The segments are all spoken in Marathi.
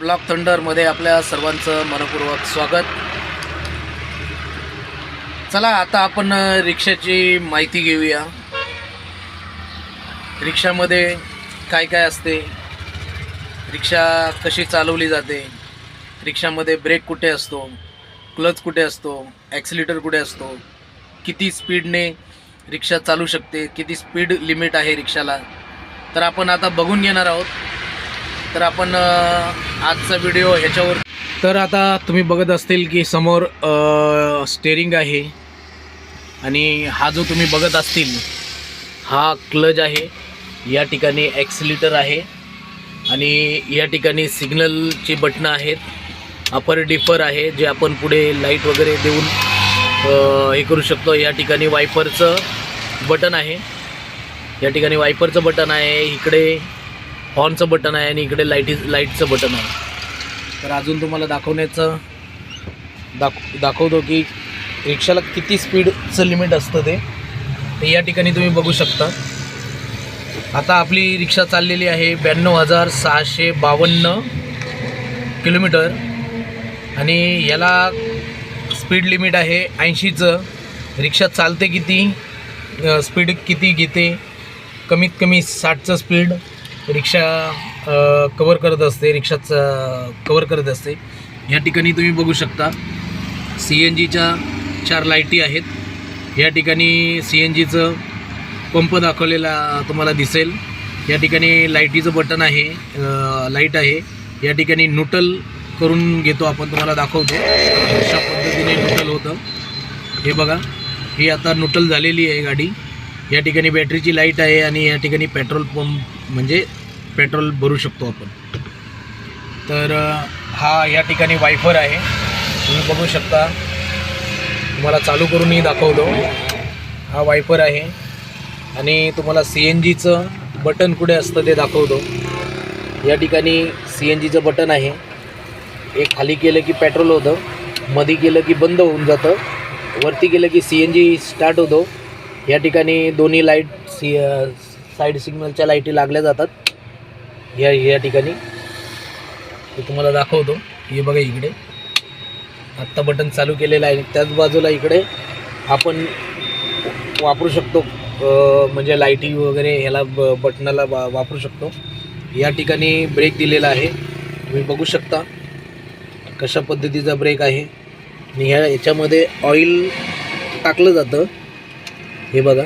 ब्लॉक थंडरमध्ये आपल्या सर्वांचं मनपूर्वक स्वागत. चला आता आपण रिक्षाची माहिती घेऊया. रिक्षामध्ये काय काय असते? रिक्षा कशी चालवली जाते? रिक्षामध्ये ब्रेक कुठे असतो? क्लच कुठे असतो? ॲक्सिलेटर कुठे असतो? किती स्पीडने रिक्षा चालू शकते? किती स्पीड लिमिट आहे रिक्षाला? तर आपण आता बघून घेणार आहोत. तर आपण आजचा व्हिडिओ ह्याच्यावर तर आता तुम्ही बघत असतील की समोर स्टेरिंग आहे. आणि हा जो तुम्ही बघत असतील हा क्लज आहे. या ठिकाणी ॲक्सिलेटर आहे. आणि या ठिकाणी सिग्नलची बटणं आहेत. अपर डिफर आहे जे आपण पुढे लाइट वगैरे देऊन हे करू शकतो. या ठिकाणी वायपरचं बटन आहे. या ठिकाणी वायपरचं बटन आहे. इकडे हॉर्नचं बटन आहे आणि इकडे लाईटी लाईटचं बटन आहे. तर अजून तुम्हाला दाखवण्याचं दाख दाखवतो की रिक्षाला किती स्पीडचं लिमिट असतं ते. तर या ठिकाणी तुम्ही बघू शकता. आता आपली रिक्षा चाललेली आहे ब्याण्णव हजार सहाशे बावन्न किलोमीटर. आणि याला स्पीड लिमिट आहे ऐंशीचं. रिक्षा चालते किती स्पीड किती घेते कमीत कमी साठचं स्पीड रिक्षा कवर करत असते रिक्षाचं कवर करत असते. या ठिकाणी तुम्ही बघू शकता सी एन जीच्या चार लाईटी आहेत. या ठिकाणी सी एन जीचं पंप दाखवलेला तुम्हाला दिसेल. या ठिकाणी लाईटीचं बटन आहे लाइट आहे. या ठिकाणी न्यूटल करून घेतो आपण तुम्हाला दाखवतो. अशा पद्धतीने न्यूट्रल होतं. हे बघा ही आता न्यूट्रल झालेली आहे गाडी. या ठिकाणी बॅटरीची लाइट आहे आणि या ठिकाणी पेट्रोल पंप म्हणजे पेट्रोल भरू शकतो आपण. तर हा या ठिकाणी वायफर आहे. तुम्ही बघू शकता. तुम्हाला चालू करूनही दाखवतो. हा वायफर आहे. आणि तुम्हाला सी एन जीचं बटन कुठे असतं ते दाखवतो. या ठिकाणी सी एन जीचं बटन आहे. एक खाली केलं की पेट्रोल होतं. मध्ये केलं की बंद होऊन जातं. वरती केलं की सी एन जी स्टार्ट होतो. या ठिकाणी दोन्ही लाइट सी साईड सिग्नलच्या लाईटी लागल्या जातात. या या ठिकाणी. ते तुम्हाला दाखवतो. हे बघा इकडे. आत्ता बटन चालू केलेलं आहे. त्याच बाजूला इकडे आपण वापरू शकतो म्हणजे लाईटी वगैरे ह्याला ब बटनाला वा वापरू शकतो. या ठिकाणी ब्रेक दिलेला आहे. तुम्ही बघू शकता कशा पद्धतीचा ब्रेक आहे. आणि ह्या याच्यामध्ये ऑइल टाकलं जातं. हे बघा.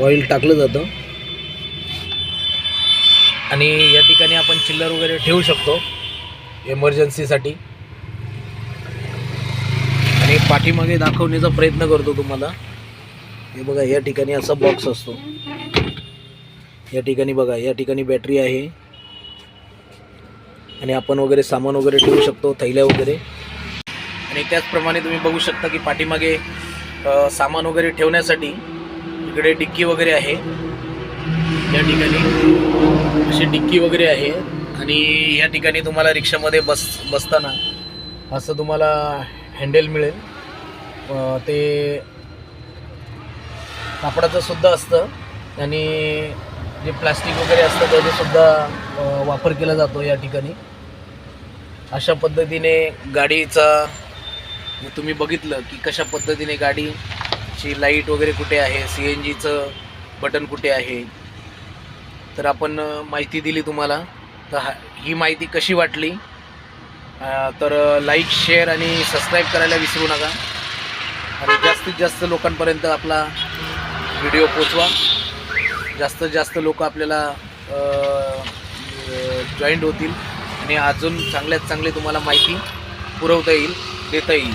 ऑइल टाकलं जातं. आणि या ठिकाणी आपण चिल्लर वगैरे ठेवू शकतो. एमर्जन्सीसाठी आणि पाठीमागे दाखवण्याचा प्रयत्न करतो तुम्हाला. हे बघा या ठिकाणी असा बॉक्स असतो. या ठिकाणी बघा या ठिकाणी बॅटरी आहे. आणि आपण वगैरे सामान वगैरे ठेवू शकतो थैल्या वगैरे. आणि त्याचप्रमाणे तुम्ही बघू शकता की पाठीमागे सामान वगैरे ठेवण्यासाठी इकडे डिक्की वगैरे आहे. या ठिकाणी अशी डिक्की वगैरे आहे आणि या ठिकाणी तुम्हाला रिक्षामध्ये बस बसताना असं तुम्हाला हँडल मिळेल. ते कापडाचं सुद्धा असतं आणि जे प्लास्टिक वगैरे असतं त्याचासुद्धा वापर केला जातो या ठिकाणी. अशा पद्धतीने गाडीचा मग तुम्ही बघितलं की कशा पद्धतीने गाडीची लाइट वगैरे कुठे आहे? सी एन जीचं बटन कुठे आहे? तर आपण माहिती दिली तुम्हाला. तर हा ही माहिती कशी वाटली? तर लाईक शेअर आणि सबस्क्राईब करायला विसरू नका. आणि जास्तीत जास्त लोकांपर्यंत आपला व्हिडिओ पोचवा. जास्तीत जास्त लोक आपल्याला जॉईंट होतील. आणि अजून चांगल्यात चांगली तुम्हाला माहिती पुरवता येईल देता येईल.